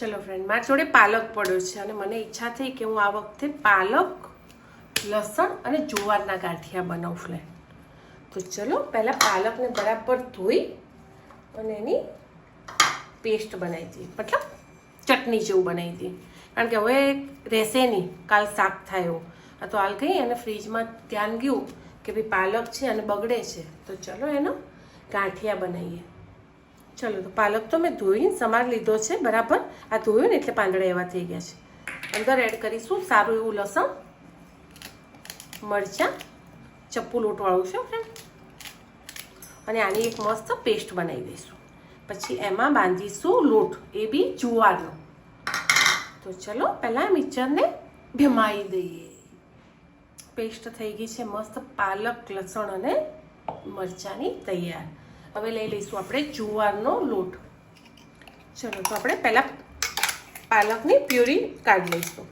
ચલો ફ્રેન્ડ મારી જોડે પાલક પડ્યો છે અને મને ઈચ્છા થઈ કે હું આ વખતે પાલક, લસણ અને જુવારના ગાંઠિયા બનાવું ફ્રેન્ડ તો ચલો પહેલાં પાલકને બરાબર ધોઈ અને એની પેસ્ટ બનાવી દઈએ. મતલબ ચટણી જેવું બનાવી દઈએ. કારણ કે હવે રહેશે નહીં, કાલ શાક થાય એવું. તો હાલ ગઈ અને ફ્રીજમાં ધ્યાન ગયું કે ભાઈ પાલક છે અને બગડે છે. તો ચલો એનો ગાંઠિયા બનાવીએ. ચલો, તો પાલક તો મેં ધોઈને સમાર લીધો છે, બરાબર? આ ધોયું ને એટલે પાંદડા એવા થઈ ગયા છે. અંદર એડ કરીશું સારું એવું લસણ, મરચાં, ચપ્પુ લોટવાળું છે ફ્રેન્ડ અને આની એક મસ્ત પેસ્ટ બનાવી દઈશું. પછી એમાં બાંધીશું લોટ, એ બી જુવારનો. તો ચલો, પહેલાં મિક્સરને ભીમાઈ દઈએ. પેસ્ટ થઈ ગઈ છે, મસ્ત પાલક, લસણ અને મરચાંની તૈયાર. હવે લઈ લઈશું આપણે જુવારનો લોટ. ચલો, તો આપણે પહેલાં પાલકની પ્યુરી કાઢી લઈશું.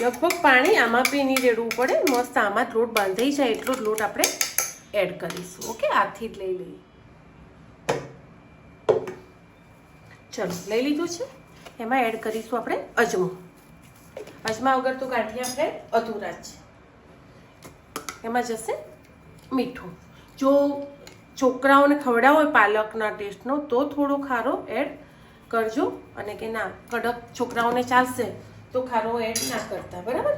લગભગ પાણી આમાં બી નહીં રેડવું પડે, મસ્ત આમાં જ લોટ બાંધાઈ જાય એટલો જ લોટ આપણે એડ કરીશું, ઓકે? આથી જ લઈ લઈએ. ચલો, લઈ લીધું છે? એમાં એડ કરીશું આપણે અજમો. અજમા વગર તો ગાંઠિયા આપણે અધૂરા છે એમાં જશે મીઠું. જો છોકરાઓને ખવડાવો પાલકના ટેસ્ટનો તો થોડો ખારો એડ કરજો. અને કે ના, કડક છોકરાઓને ચાલશે, તો ખારો એડ ના કરતા, બરાબર?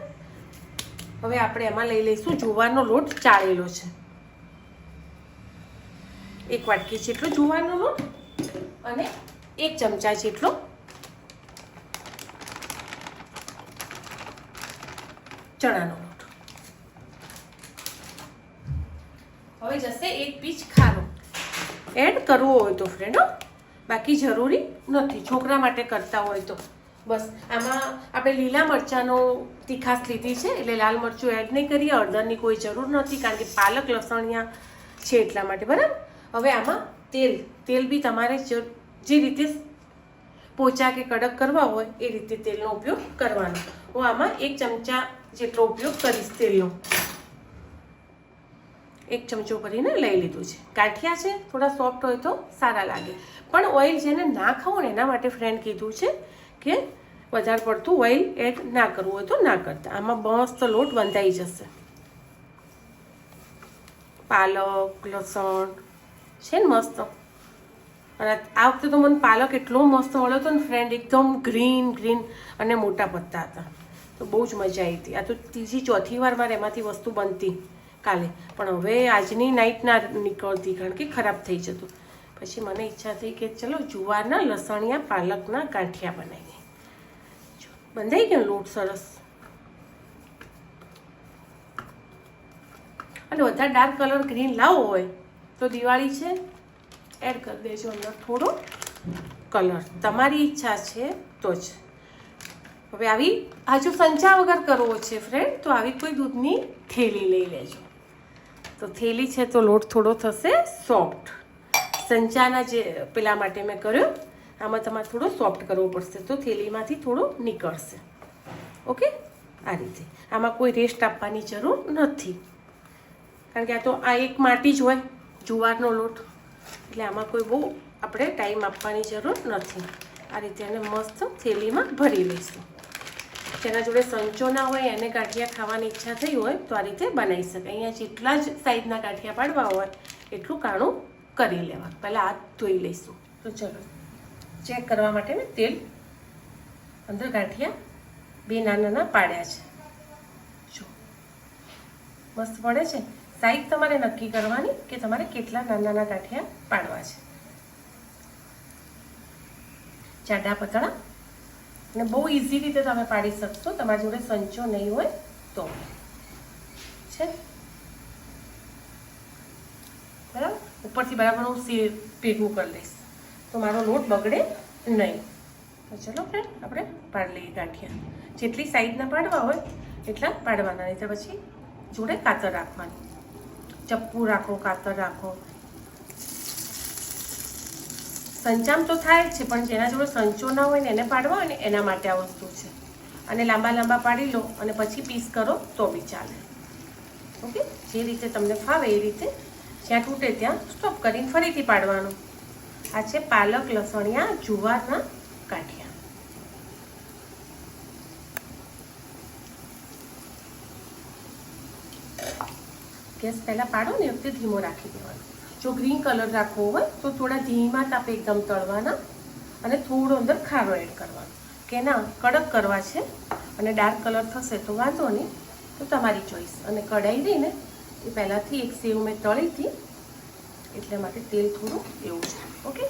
હવે આપણે એમાં લઈ લઈશું, જુવારનો લોટ ચાળેલો છે. એક વાટકી જેટલો જુવારનો લોટ અને એક ચમચા જેટલો ચણાનો લોટ. હવે જશે એક પીચ ખારો. એડ કરવો હોય તો ફ્રેન્ડ બાકી જરૂરી નથી. છોકરા માટે કરતા હોય તો. બસ. આમાં આપણે લીલા મરચાંનો તીખાસ લીધી છે, એટલે લાલ મરચું એડ નહીં કરીએ. હળદરની કોઈ જરૂર નથી, કારણ કે પાલક, લસણિયા છે એટલા માટે. બરાબર? હવે આમાં તેલ. તેલ બી તમારે જે રીતે પોચા કે કડક કરવા હોય, એ રીતે તેલનો ઉપયોગ કરવાનો. હું આમાં એક ચમચા જેટલો ઉપયોગ કરીશ તેલનો. એક ચમચો ભરીને લઈ લીધું છે. ગાંઠિયા છે, થોડા સોફ્ટ હોય તો સારા લાગે. પણ ઓઇલ જેને ના ખાવું ને એના માટે ફ્રેન્ડ કીધું છે કે વધારે પડતું ઓઇલ એડ ના કરવું હોય તો ના કરતા. આમાં મસ્ત લોટ બંધાઈ જશે. પાલક, લસણ, છે ને મસ્ત. અને આ વખતે તો મને પાલક એટલો મસ્ત મળ્યો હતો ને ફ્રેન્ડ એકદમ ગ્રીન ગ્રીન અને મોટા પત્તા હતા. તો બહુ જ મજા આવી હતી. આ તો ત્રીજી ચોથી વાર મારે એમાંથી વસ્તુ બનતી. કાલે. પણ હવે આજની નાઇટ ના નીકળતી કારણ કે ખરાબ થઈ જતું. પછી મને ઈચ્છા થઈ કે ચલો જુવારના લસણિયા પાલકના ગાંઠિયા બનાવીએ. બંધાઈ ગયો લોટ સરસ. અને વધારે ડાર્ક કલર ગ્રીન લાવવો હોય તો દિવાળી છે એડ કરી દેજો અંદર થોડો કલર તમારી ઈચ્છા છે તો જ. હવે આવી, હજુ સંચા વગર કરવો છે ફ્રેન્ડ તો આવી કોઈ દૂધની થેલી લઈ લેજો. તો થેલી છે તો લોટ થોડો થશે સોફ્ટ. સંચાના જે પેલા માટે મેં કર્યો, આમાં તમારે થોડો સોફ્ટ કરવો પડશે. તો થેલીમાંથી થોડો નીકળશે. ઓકે? આ રીતે. આમાં કોઈ રેસ્ટ આપવાની જરૂર નથી. કારણ કે આ તો આ એક માટી જ હોય, જુવારનો લોટ. એટલે આમાં કોઈ બહુ આપણે ટાઈમ આપવાની જરૂર નથી. આ રીતે એને મસ્ત થેલીમાં ભરી લઈશું. જેના જોડે સંચો ના હોય, એને ગાંઠિયા ખાવાની ઈચ્છા થઈ હોય, તો આ રીતે બનાવી શકાય. અહીંયા જેટલા જ સાઈઝના ગાંઠિયા પાડવા હોય, એટલું કાણું કરી લેવા પહેલાં હાથ ધોઈ લઈશું. તો ચલો ચેક કરવા માટે મેં તેલ અંદર ગાંઠિયા બે નાના નાના પાડ્યા છે. જો, મસ્ત પડે છે. સાઈઝ તમારે નક્કી કરવાની કે તમારે કેટલા નાના નાના ગાંઠિયા પાડવા છે. જાડા પતળા અને બહુ ઇઝી રીતે તમે પાડી શકશો. તમારી જોડે સંચો નહીં હોય તો. છે? બરાબર? ઉપરથી બરાબર હું સે ભેગું કરી લઈશ. તો મારો લોટ બગડે નહીં. તો ચલો ફ્રેન્ડ આપણે પાડી લઈએ ગાંઠિયા. જેટલી સાઈઝના પાડવા હોય, એટલા પાડવાના. નહીં તો પછી જોડે કાતર રાખવાની. ચપ્પુ રાખો, કાતર રાખો. સંચામ તો થાય છે, પણ જેના જોડે સંચો ના હોય ને એને પાડવા હોય ને એના માટે આ વસ્તુ છે. અને લાંબા લાંબા પાડી લો અને પછી પીસ કરો તો બી ચાલે. ઓકે? જે રીતે તમને ફાવે એ રીતે જ્યાં તૂટે ત્યાં સ્ટોપ કરીને ફરીથી પાડવાનું. આ છે પાલક, લસણિયા જુવારના કાઠિયા. ગેસ પહેલાં પાડો ને વખતે ધીમો રાખી દેવાનો. જો ગ્રીન કલર રાખવો હોય, તો થોડા ધીમા તાપે એકદમ તળવાના અને થોડો અંદર ખારો એડ કરવાનો. કે ના, કડક કરવા છે અને ડાર્ક કલર થશે તો વાંધો નહીં. તો તમારી ચોઈસ. અને કઢાઈ રહી એ પહેલાંથી એક સેવ મેં તળી હતી, એટલે માટે તેલ થોડું એવું છે. ઓકે?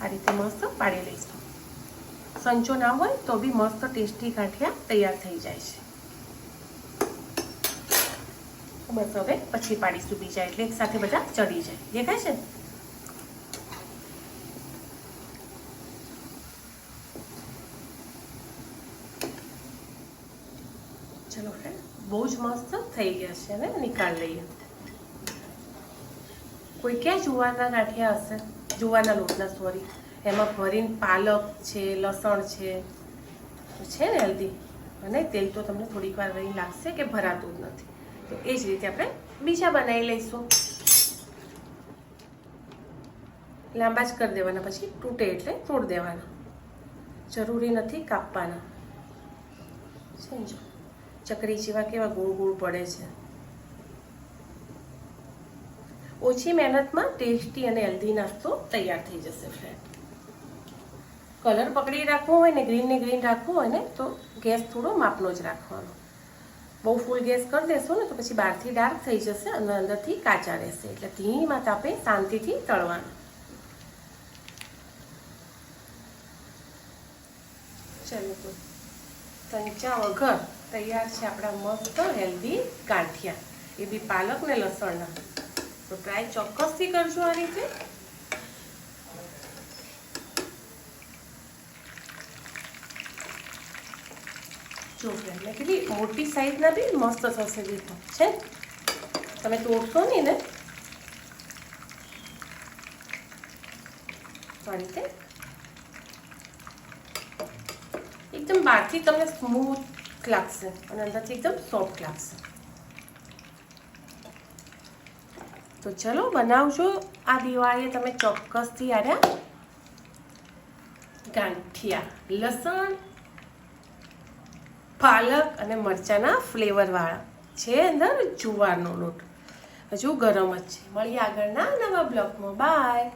આ રીતે મસ્ત પાડી લઈશું. સંચો ના હોય તો બી મસ્ત ટેસ્ટી ગાંઠિયા તૈયાર થઈ જાય છે. બસ હવે પછી પાડીશું બીજા એટલે એક સાથે બધા ચડી જાય. દેખાય છે? ચલો ફ્રેન્ડ બહુ જ મસ્ત થઈ ગયા છે ને નિકાળ લઈએ. કોઈ ક્યાં જુવારના ગાંઠિયા હશે? જુવારના લોટના સોરી એમાં ભરીને પાલક છે, લસણ છે. છે ને હેલ્ધી અને તેલ તો તમને થોડીક વાર રહી લાગશે કે ભરાતું જ નથી. તો એ જ રીતે આપણે બીજા બનાવી લઈશું. લાંબા જ કરી દેવાના, પછી તૂટે એટલે તોડ દેવાના. જરૂરી નથી કાપવાના. સમજો ચકરી જેવા કેવા ગોળ ગોળ પડે છે. ઓછી મહેનતમાં ટેસ્ટી અને હેલ્ધી નાસ્તો તૈયાર થઈ જશે ફ્રેન્ડ કલર પકડી રાખવો હોય ને ગ્રીન ને ગ્રીન રાખવો હોય ને, તો ગેસ થોડો માપનો જ રાખવાનો. બહુ ફૂલ ગેસ કરી દેશો ને તો પછી બહારથી ડાર્ક થઈ જશે અને અંદરથી કાચા રહેશે. એટલે ધીમા તાપે શાંતિથી તળવાનું. ચલો તો કંચા વગર તૈયાર છે આપણા મસ્ત હેલ્ધી ગાંઠિયા. એ બી પાલક ને લસણના. તો ટ્રાય ચોક્કસથી કરજો આ રીતે. જો ફ્રેન્ડ મેં મોટી સાઈઝના બી મસ્ત થશે દીધો છે? તમે તોડશો નહીં ને? આ રીતે. એકદમ બહારથી તમને સ્મૂથ લાગશે અને અંદરથી એકદમ સોફ્ટ લાગશે. તો ચલો, બનાવજો આ દિવાળીએ તમે ચોક્કસથી આર્યા ગાંઠિયા. લસણ પાલક અને મરચાંના ફ્લેવરવાળા છે અંદર જુવારનો લોટ. હજુ ગરમ જ છે. મળીએ આગળના નવા બ્લોગમાં. બાય